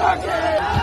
Mother King!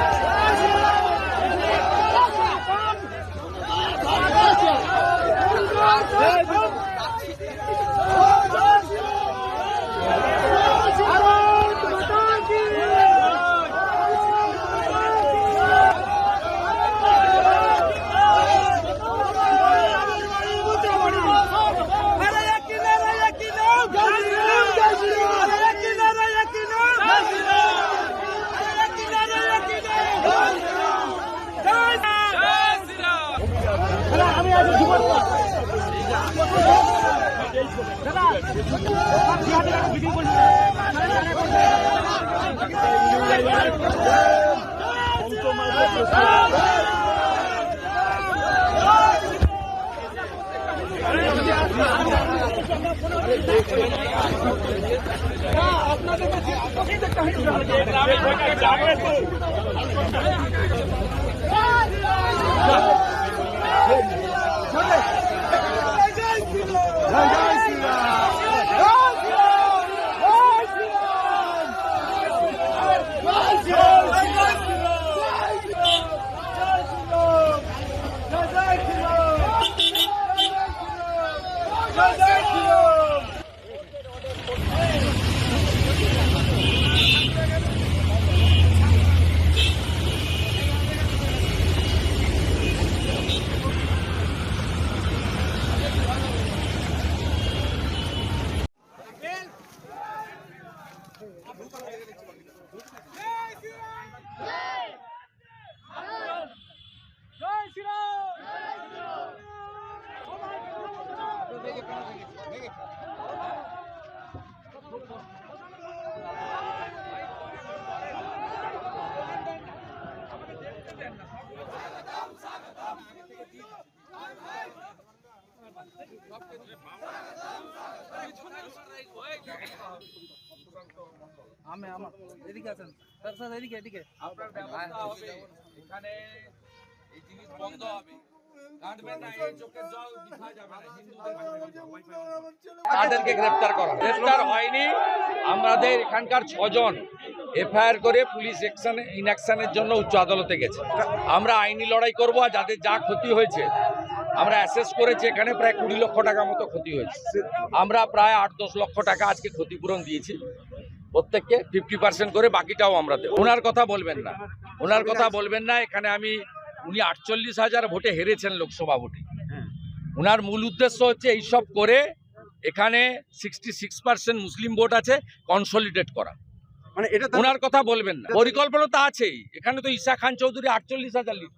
আপনাদের কাছে Hey, Sivan! Hey! আমি আমার। এদিকে আছেন। স্যার স্যার এদিকে এদিকে। আপনার ব্যবস্থা হবে। এখানে এই জিনিস বন্ধ হবে। কাটবেন না এই চোখের জল দিখা যাবে না হিন্দুদের তাদেরকে গ্রেফতার করা। গ্রেফতার হয়নি। আমাদের এখানকার ছজন এফআইআর করে পুলিশ অ্যাকশন ইনঅ্যাকশনের জন্য উচ্চ আদালতে গেছে। আমরা আইনি লড়াই করব আর যাদের যা ক্ষতি হয়েছে আমরা অ্যাসেস করেছি এখানে প্রায় কুড়ি লক্ষ টাকা মতো ক্ষতি হয়েছে। আমরা প্রায় আট দশ লক্ষ টাকা আজকে ক্ষতিপূরণ দিয়েছি প্রত্যেককে ফিফটি পার্সেন্ট করে বাকিটাও আমরা দেবো। ওনার কথা বলবেন না। ওনার কথা বলবেন না এখানে আমি উনি আটচল্লিশ হাজার ভোটে হেরেছেন লোকসভা ভোটে। ওনার মূল উদ্দেশ্য হচ্ছে এইসব করে এখানে সিক্সটি সিক্স পার্সেন্ট মুসলিম ভোট আছে কনসলিডেট করা। মানে এটা ওনার কথা বলবেন না। পরিকল্পনা তো আছেই। এখানে তো ঈশা খান চৌধুরী আটচল্লিশ হাজার লিড